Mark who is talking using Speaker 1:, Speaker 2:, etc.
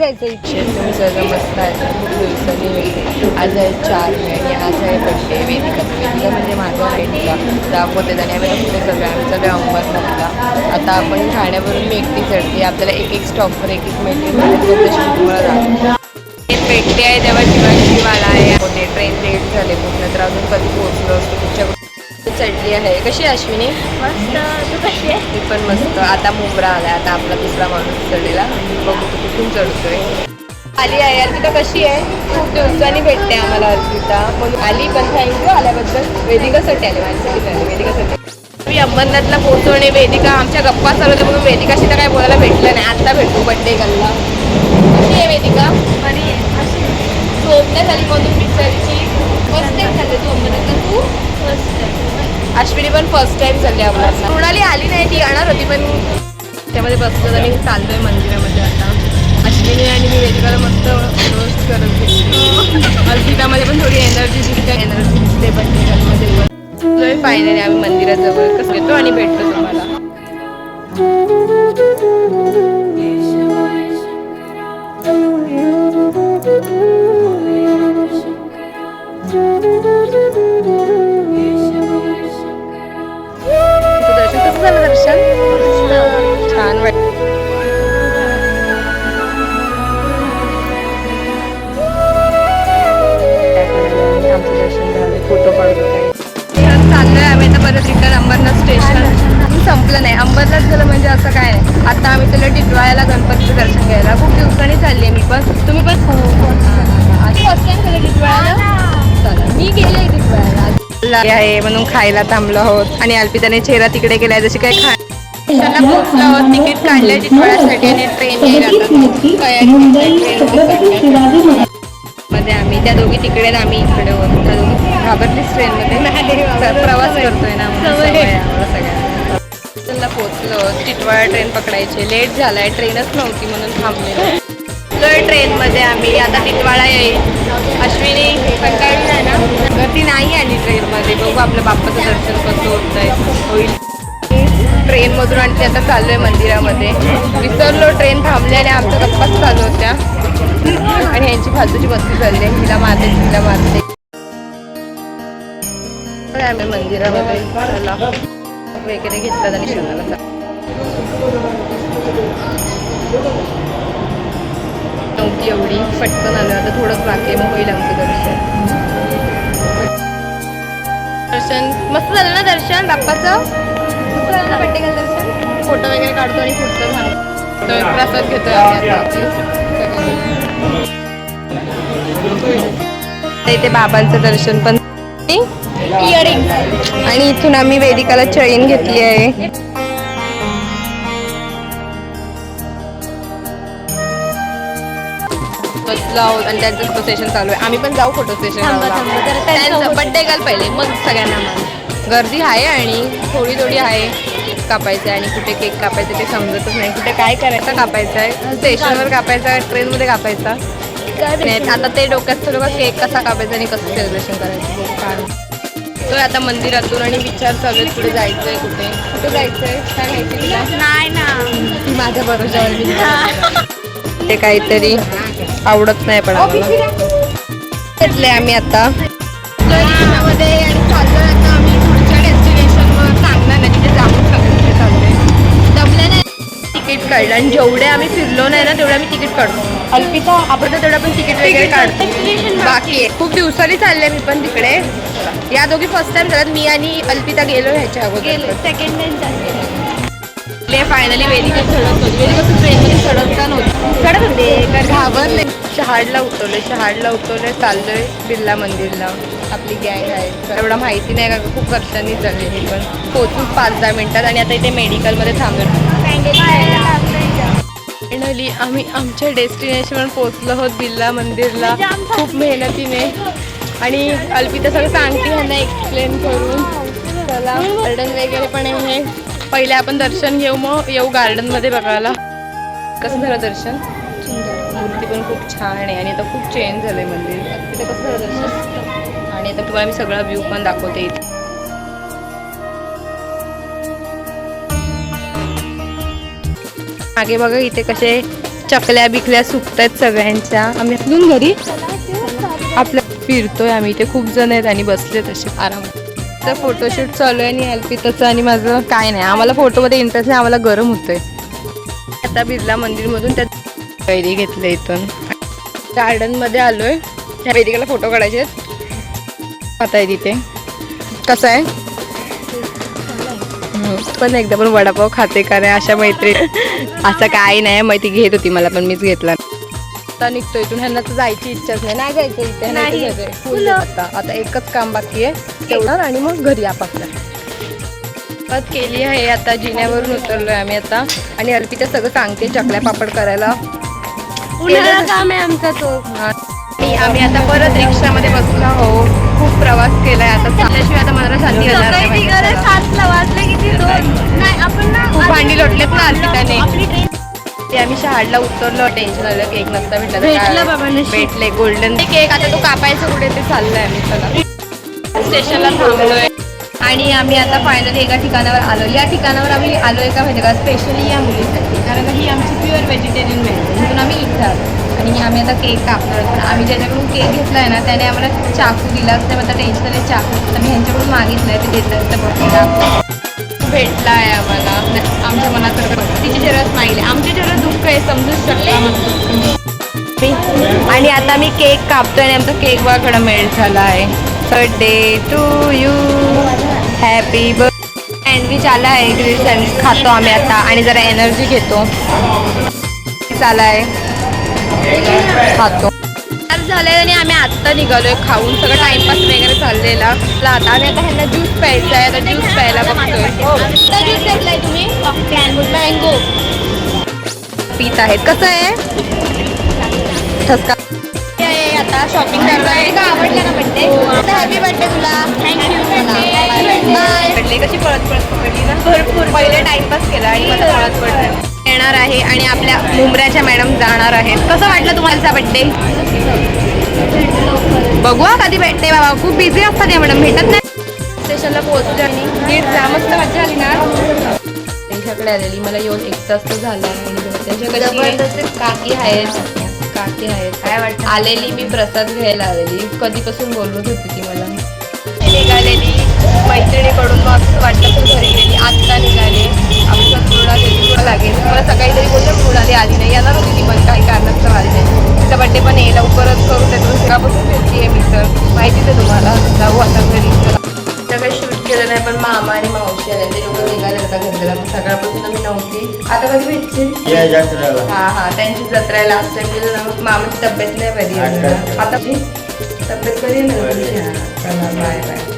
Speaker 1: जायचं इच्छा तुम्ही सगळं मस्त आहे खूप दिवसांनी आज आहे चार महिने आज आहे बड्डे वेदिका वेदिका म्हणजे माझा वेदिका दाखवते आणि आम्ही कुठे सगळे आम्ही सगळे आता आपण ठाण्यावरून मी एकटी चढते आपल्याला एक एक स्टॉपवर एक एक मैत्रीण तुम्हाला राहतो भेटते आहे तेव्हा शिवाला आहे. होते ट्रेन लेट झाले. पूर्ण तर अजून कधी पोहोचलो असतो तुमच्या चढली आहे. कशी अश्विनी?
Speaker 2: मस्त. तू कशी आहे?
Speaker 1: मी पण मस्त. आता मुंब्रा आलाय. आता आपला दुसरा माणूस चढलेला. बघू तू कुठून चढतोय. आली आहे. अर्पिता कशी आहे? खूप दिवसांनी भेटते आम्हाला अर्पिता. म्हणून आली पण थँक्यू आल्याबद्दल. वेदिकासाठी आले. माझ्यासाठी आले. वेदिकासाठी मी अंबरनाथला पोहोचवणे वेदिका आमच्या गप्पा चालू होत्या म्हणून वेदिकाशी तर काय बोलायला भेटलं नाही. आता भेटू बड्डे गल्ला. कशी आहे वेदिका?
Speaker 2: बरी आहे.
Speaker 1: झोपण्यात आली म्हणून विचारची फर्स्ट टाइम झाले तू अंबरनाथला. तू? अश्विनी पण फर्स्ट टाइम चालली आपल्याला. सोनाली आली नाही ती येणार होती पण त्यामध्ये बसलो आणि चाललोय मंदिरामध्ये आता. अश्विनी आणि मी वेदिकाला मस्त रोस्ट करत घेतली. अर्पितामध्ये पण थोडी एनर्जी दिसते. एनर्जी दिसते पण फायनली आम्ही मंदिराजवळ. कसं येतो आणि भेटतो तुम्हाला. टिटवाळ्याला गणपतीचं दर्शन घ्यायला. खूप दिवसांनी चालली आहे मी पण. तुम्ही पण आधी फर्स्ट टाइम टिटवाळ्याला चला मी गेले टिटवाळ्याला आहे म्हणून खायला थांबलो आहोत. आणि अल्पिताने चेहरा तिकडे केलाय. जशी काय खा तिकीट टिटवाळ्यासाठी आणि ट्रेन मध्ये आम्ही त्या दोघी तिकडे आम्ही इकडे होतो त्या दोघी घाबरलीच ट्रेनमध्ये प्रवास करतोय ना म्हणून स्टेशनला पोहोचलो. टिटवाळा ट्रेन पकडायची. लेट झालाय. ट्रेनच नव्हती म्हणून थांबलेलो. ट्रेनमध्ये आम्ही. आता टिटवाळा येईल. अश्विनी कंटाळून आहे ना? गर्दी नाही आली ट्रेनमध्ये. बघू आपल्या बाप्पाचं दर्शन कसं होतंय. होईल. ट्रेनमधून आणखी आता चाललो आहे मंदिरामध्ये. विसरलो. ट्रेन थांबली आणि आमच्या गप्पाच चालू होत्या. आणि यांची फालतूची मस्ती चालली आहे. हिला मारते हिला मारते. आम्ही मंदिरामध्ये चला. वगैरे घेतलं आणि शोधायला नव्हती एवढी. पटकन आलं. आता थोडंच बाकी मग होईल आमचं दर्शन. दर्शन. मस्त झालं ना दर्शन? बाप्पाचं? मस्त झालं ना दर्शन? फोटो वगैरे काढतो आणि पुढचं सांगतो प्रसाद घेतो आम्ही इथे बाबांचं दर्शन पण
Speaker 2: इयरिंग
Speaker 1: आणि इथून आम्ही वेदिकाला चैन घेतली आहे. आणि त्यांचं फोटो सेशन चालू आहे. आम्ही पण जाऊ फोटो सेशन बड्डे घाल पहिले. मग सगळ्यांना. गर्दी आहे आणि थोडी थोडी आहे. केक कापायचं आहे आणि कुठे केक कापायचं ते समजतच नाही. कुठे काय करायचं कापायचं आहे स्टेशनवर कापायचं. ट्रेनमध्ये कापायचा आता ते डोक्यात थोडं केक कसा कापायचा आणि कसं सेलिब्रेशन करायचं? तो आता मंदिरातून आणि विचार चालू आहेत पुढे जायचंय कुठे? कुठे जायचंय? काय माहिती तुला?
Speaker 2: नाही ना.
Speaker 1: ती माझ्या मी ते काहीतरी आवडत नाही पण घेतले आम्ही आता. मध्ये आणि आता आम्ही पुढच्या डेस्टिनेशनवर सांगणार नाही तिथे जाऊन सगळे दमले नाही. तिकीट काढलं आणि जेवढे आम्ही फिरलो नाही ना तेवढे आम्ही तिकीट काढतो. अल्पिता आपण तर तेवढं पण तिकीट वगैरे काढतो. बाकी आहे. खूप दिवसांनी चालले मी पण तिकडे. या दोघी फर्स्ट टाइम झाल्यात. मी आणि अल्पिता गेलो ह्याच्या अगोदर.
Speaker 2: सेकंड टाइम चालले
Speaker 1: फायनली वेदिका चढत होती वेदिका ट्रेनमध्ये चढवता नव्हती. चढत होते. तर घाबरले. शहाडला उतरले शहाडला उतरले चाललोय बिर्ला मंदिरला. आपली गँग आहे. एवढा माहिती नाही का? खूप वर्षांनी चाललेली पण. पोचून पाच दहा मिनिटात आणि आता इथे मेडिकलमध्ये थांबलो फायनली आम्ही आमच्या डेस्टिनेशनवर पोहोचलो आहोत बिर्ला मंदिरला.
Speaker 2: जाम
Speaker 1: खूप मेहनतीने. आणि अल्पिता सगळं सांगते ह्यांना एक्सप्लेन करून. चला गार्डन वगैरे पण आहे. पहिले आपण दर्शन घेऊ मग येऊ गार्डनमध्ये बघायला. कसं झालं दर्शन? मूर्ती पण खूप छान आहे आणि आता खूप चेंज झालंय मंदिर. तिथे कसं झालं दर्शन? आणि आता तुम्हाला मी सगळा व्ह्यू पण दाखवते इथे. मागे बघा इथे कसे चकल्या बिकल्या सुकतायत सगळ्यांच्या. आम्ही घरी? फिरतोय आम्ही. इथे खूप जण आहेत आणि बसले तसे आरामात. तर फोटोशूट चालू आहे आणि अल्पिताचं आणि माझं काय नाही. आम्हाला फोटोमध्ये इंटरेस्ट नाही आम्हाला गरम होतोय. आता बिर्ला मंदिरमधून त्या कैरी घेतलं इथून. गार्डनमध्ये आलोय. त्या वेदिकाला फोटो काढायचे आहेत. आता आहे तिथे. कसं आहे? पण एकदा पण वडापाव खाते का नाही अशा मैत्री असं काही नाही. माहिती घेत होती मला पण मीच घेतला आता निघतो इथून. ह्यांना तर जायची इच्छाच नाही. नाही जायचं इथे. ह्यांना इथे
Speaker 2: नाही.
Speaker 1: जायचंय. Full आता. आता एकच काम बाकी आहे. तेवढं आणि मग घरी आपापल्या सुरुवात केली आहे. आता जिन्यावरून उतरलोय आम्ही आता. आणि अर्पिता सगळं सांगते. चकल्या पापड करायला.
Speaker 2: उन्हाळा काम आहे आमचा तो.
Speaker 1: आणि आम्ही आता परत रिक्षामध्ये बसलो आहो खूप प्रवास केलाय आता. चालल्याशिवाय आता मला शांती येणार नाही
Speaker 2: सकाळी निघाले
Speaker 1: माहिती
Speaker 2: सातला वाजले किती दोन. नाही आपण ना
Speaker 1: खूप भांडी लोटलेत ना अर्पिताने.
Speaker 2: आपली ट्रेन
Speaker 1: ते आम्ही शहाडला उतरलो. टेन्शन आलं केक नसता भेटला तर
Speaker 2: भेटलं
Speaker 1: गोल्डन केक आता तो कापायचा कुठे ते चाललंय आम्ही चला स्टेशनला थांबलोय. आणि आम्ही आता फायनली एका ठिकाणावर आलो. या ठिकाणावर आम्ही आलोय का माहिती का? स्पेशली या मुलीसाठी. कारण ही आमची प्युअर व्हेजिटेरियन मिळते म्हणून आम्ही इथे आलो. आणि आम्ही आता केक कापणार पण आम्ही ज्याच्याकडून केक घेतलाय ना त्याने आम्हाला चाकू दिला. असते मग आता टेन्शन आलं चाकू. तर मी ह्यांच्याकडून मागितलंय ते देतात तर बघूया भेटला आहे आम्हाला. आमच्या मनात तिची जरा स्माईल आहे. जरा दुःख आहे समजूच शकता मी- आणि आता मी केक कापतोय आणि आमचा केक बघाकडे मेल्ट झाला आहे birthday to you happy birth sandwich आला आहे ग्रिल सँडविच खातो आम्ही आता. आणि जरा एनर्जी घेतो. आला आहे खातो. आज झालंय आणि आम्ही आत्ता निघालोय खाऊन. सगळं टाइमपास वगैरे चाललेला. आता आम्ही आता ह्यांना ज्यूस प्यायचा आहे. आता ज्यूस प्यायला बघतोय.
Speaker 2: ज्यूस घेतलाय तुम्ही? मँगो
Speaker 1: पीत आहेत. कसं आहे? ठसका.
Speaker 2: आता शॉपिंग करतोय का आवडला ना बड्डे हॅपी बर्थडे तुला. थँक्यू
Speaker 1: पडले कशी पळत पळत पकडली ना? भरपूर. पहिले टाइमपास केला आणि मला पळत पडलं येणार आहे आणि आपल्या मुंबऱ्याच्या मॅडम जाणार आहेत. कसं वाटलं तुम्हाला बड्डे बघू हा कधी भेटते बाबा. खूप बिझी असतात या मॅडम भेटत नाही. स्टेशनला पोहोचले आणि. नीट जा. मस्त मजा आली ना? त्यांच्याकडे आलेली. मला येऊन एक तास तर झाला आणि त्यांच्याकडे काकी आहेत. काकी आहेत. काय वाटतं? आलेली मी प्रसाद घ्यायला आलेली. कधीपासून बोलवत होती ती मला. निघालेली मैत्रिणीकडून घरला मग सकाळपासून आम्ही नव्हती. आता कधी भेटतील?
Speaker 3: जत्रेला
Speaker 1: हा हा त्यांची जत्रा लास्ट टाइम गेलो ना मग मामाची तब्येत नाही बरी. आता तब्येत बरी ना बाय बाय.